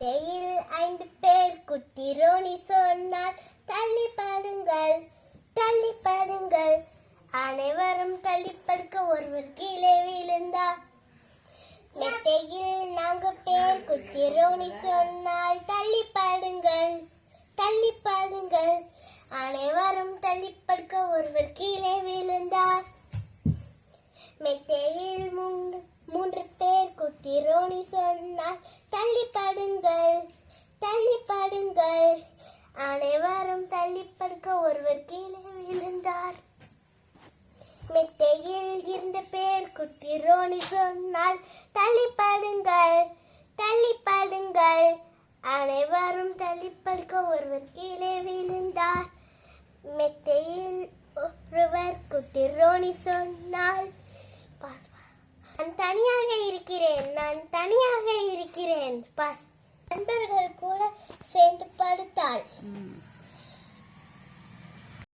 தேயில் ஐந்து பேர் குட்டி ரோனி சொன்னால் தள்ளி பாடுங்கள் தள்ளி பாடுங்கள். அனைவரும் தள்ளி படுக்க ஒருவர் கீழே விழுந்தார். மெத்தையில் நான்கு பேர் குட்டி ரோனி சொன்னால் தள்ளி பாடுங்கள் தள்ளி பாடுங்கள். அனைவரும் தள்ளி படுக்க ஒருவர் கீழே விழுந்தார். மெத்தையில் மூன்று மூன்று பேர் குட்டி ரோனி சொன்னால் அனைவரும் படுக்க ஒருவர் கீழே விழுந்தார். மெத்தையில் இருந்த பேர் குட்டி ரோனி சொன்னால் தள்ளிப்படுங்கள் தள்ளிப்படுங்கள். அனைவரும் தள்ளிப்படுக்க ஒருவர் கீழே விழுந்தார். மெத்தையில் ஒருவர் குட்டி ரோனி சொன்னால் நான் தனியாக இருக்கிறேன் நான் தனியாக இருக்கிறேன் பஸ். நண்பர்கள் கூட சேர்ந்து படுத்தாள்.